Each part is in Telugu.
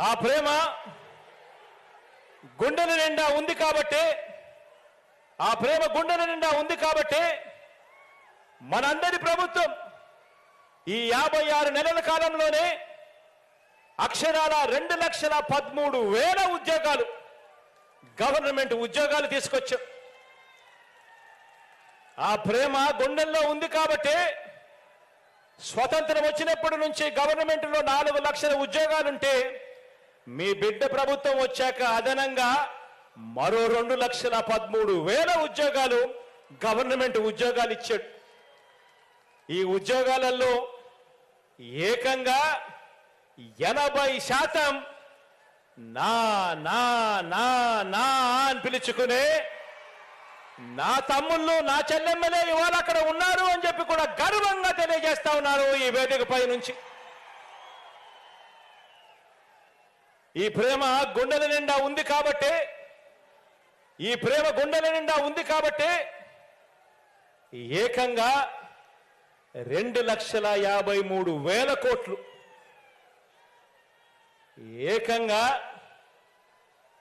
ఆ ప్రేమ గుండెల నిండా ఉంది కాబట్టి ఆ ప్రేమ గుండెల నిండా ఉంది కాబట్టి మనందరి ప్రభుత్వం ఈ యాభై ఆరు నెలల కాలంలోనే అక్షరాల రెండు లక్షల పదమూడు వేల ఉద్యోగాలు గవర్నమెంట్ ఉద్యోగాలు తీసుకొచ్చాం. ఆ ప్రేమ గుండెల్లో ఉంది కాబట్టి స్వతంత్రం వచ్చినప్పటి నుంచి గవర్నమెంట్లో నాలుగు లక్షల ఉద్యోగాలుంటే మీ బిడ్డ ప్రభుత్వం వచ్చాక అదనంగా మరో రెండు లక్షల పదమూడు వేల ఉద్యోగాలు గవర్నమెంట్ ఉద్యోగాలు ఇచ్చాడు. ఈ ఉద్యోగాలలో ఏకంగా ఎనభై శాతం నా నా నా నా అని పిలుచుకునే నా తమ్ముళ్ళు నా చెల్లెమ్మలే ఇవాళ అక్కడ ఉన్నారు అని చెప్పి కూడా గర్వంగా తెలియజేస్తా ఉన్నారు ఈ వేదికపై నుంచి. ఈ ప్రేమ గుండెల నిండా ఉంది కాబట్టి ఈ ప్రేమ గుండెల నిండా ఉంది కాబట్టి ఏకంగా రెండు లక్షల యాభై మూడు వేల కోట్లు. ఏకంగా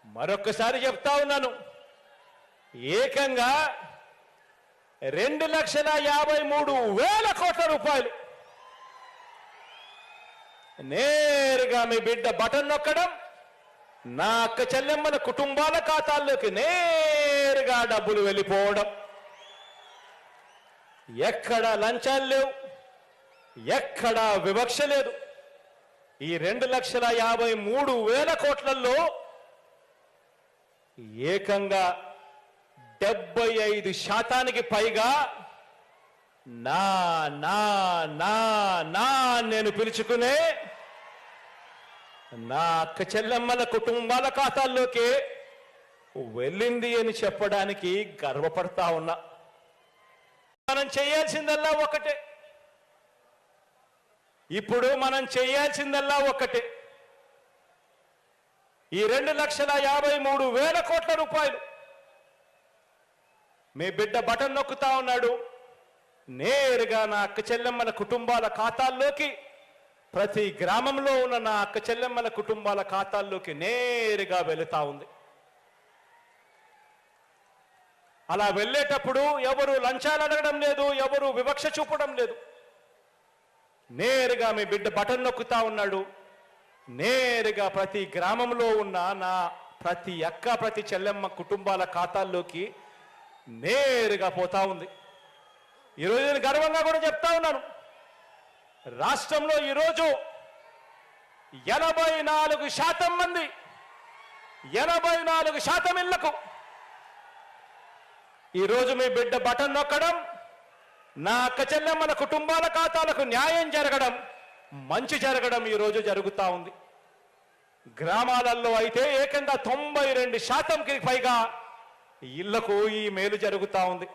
మరొకసారి చెప్తా ఉన్నాను. ఏకంగా రెండు లక్షల యాభై మూడు వేల కోట్ల రూపాయలు. నేరుగా మీ బిడ్డ బటన్ నొక్కడం నా అక్క చెల్లెమ్మల కుటుంబాల ఖాతాల్లోకి నేరుగా డబ్బులు వెళ్ళిపోవడం. ఎక్కడ లంచాలు లేవు ఎక్కడా వివక్ష లేదు. ఈ రెండు లక్షల యాభై మూడు వేల కోట్లలో ఏకంగా డెబ్బై ఐదు శాతానికి పైగా నా నా నా నా నేను పిలుచుకునే నా అక్క చెల్లెమ్మల కుటుంబాల ఖాతాల్లోకి వెళ్ళింది అని చెప్పడానికి గర్వపడతా ఉన్నా. మనం చేయాల్సిందల్లా ఒకటే. ఇప్పుడు మనం చేయాల్సిందల్లా ఒకటే. ఈ రెండు లక్షల యాభై మూడు వేల కోట్ల రూపాయలు మీ బిడ్డ బటన్ నొక్కుతా ఉన్నాడు. నేరుగా నా అక్క చెల్లెమ్మల కుటుంబాల ఖాతాల్లోకి ప్రతి గ్రామంలో ఉన్న నా అక్క చెల్లెమ్మల కుటుంబాల ఖాతాల్లోకి నేరుగా వెళుతా ఉంది. అలా వెళ్ళేటప్పుడు ఎవరు లంచాలు అడగడం లేదు ఎవరు వివక్ష చూపడం లేదు. నేరుగా మీ బిడ్డ బటన్ నొక్కుతా ఉన్నాడు. నేరుగా ప్రతి గ్రామంలో ఉన్న నా ప్రతి అక్క ప్రతి చెల్లెమ్మ కుటుంబాల ఖాతాల్లోకి నేరుగా పోతా ఉంది. ఈరోజు నేను గర్వంగా కూడా చెప్తా ఉన్నాను. రాష్ట్రంలో ఈరోజు ఎనభై నాలుగు శాతం మంది ఎనభై నాలుగు శాతం ఇళ్ళకు ఈరోజు మీ బిడ్డ బటన్ నొక్కడం నా అక్క చెల్లెమ్మల కుటుంబాల ఖాతాలకు న్యాయం జరగడం మంచి జరగడం ఈరోజు జరుగుతా ఉంది. గ్రామాలలో అయితే ఏకంగా తొంభై రెండు శాతంకి పైగా ఇళ్ళకు ఈ మేలు జరుగుతూ ఉంది.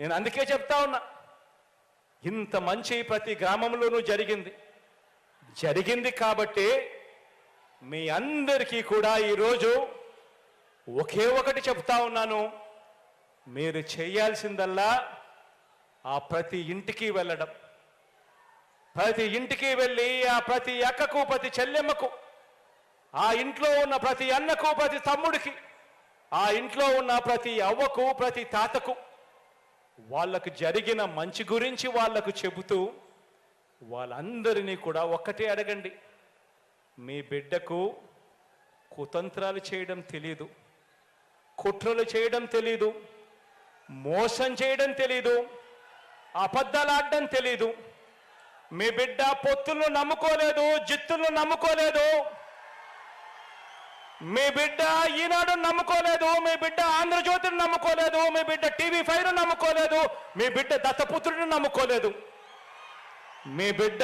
నేను అందుకే చెప్తా ఉన్నా ఇంత మంచి ప్రతి గ్రామంలోనూ జరిగింది. జరిగింది కాబట్టి మీ అందరికీ కూడా ఈరోజు ఒకే ఒకటి చెప్తా ఉన్నాను. మీరు చేయాల్సిందల్లా ఆ ప్రతి ఇంటికి వెళ్ళడం. ప్రతి ఇంటికి వెళ్ళి ఆ ప్రతి అక్కకు ప్రతి చెల్లెమ్మకు ఆ ఇంట్లో ఉన్న ప్రతి అన్నకు ప్రతి తమ్ముడికి ఆ ఇంట్లో ఉన్న ప్రతి అవ్వకు ప్రతి తాతకు వాళ్ళకు జరిగిన మంచి గురించి వాళ్ళకు చెబుతూ వాళ్ళందరినీ కూడా ఒక్కటే అడగండి. మీ బిడ్డకు కుతంత్రాలు చేయడం తెలీదు కుట్రలు చేయడం తెలీదు మోసం చేయడం తెలీదు అబద్ధాలాడడం తెలీదు. మీ బిడ్డ పొత్తులను నమ్ముకోలేదు జిత్తులను నమ్ముకోలేదు. మీ బిడ్డ ఈనాడు నమ్ముకోలేదు మీ బిడ్డ ఆంధ్రజ్యోతిని నమ్ముకోలేదు మీ బిడ్డ టీవీ ఫైవ్ నమ్ముకోలేదు మీ బిడ్డ దత్తపుత్రుడిని నమ్ముకోలేదు. మీ బిడ్డ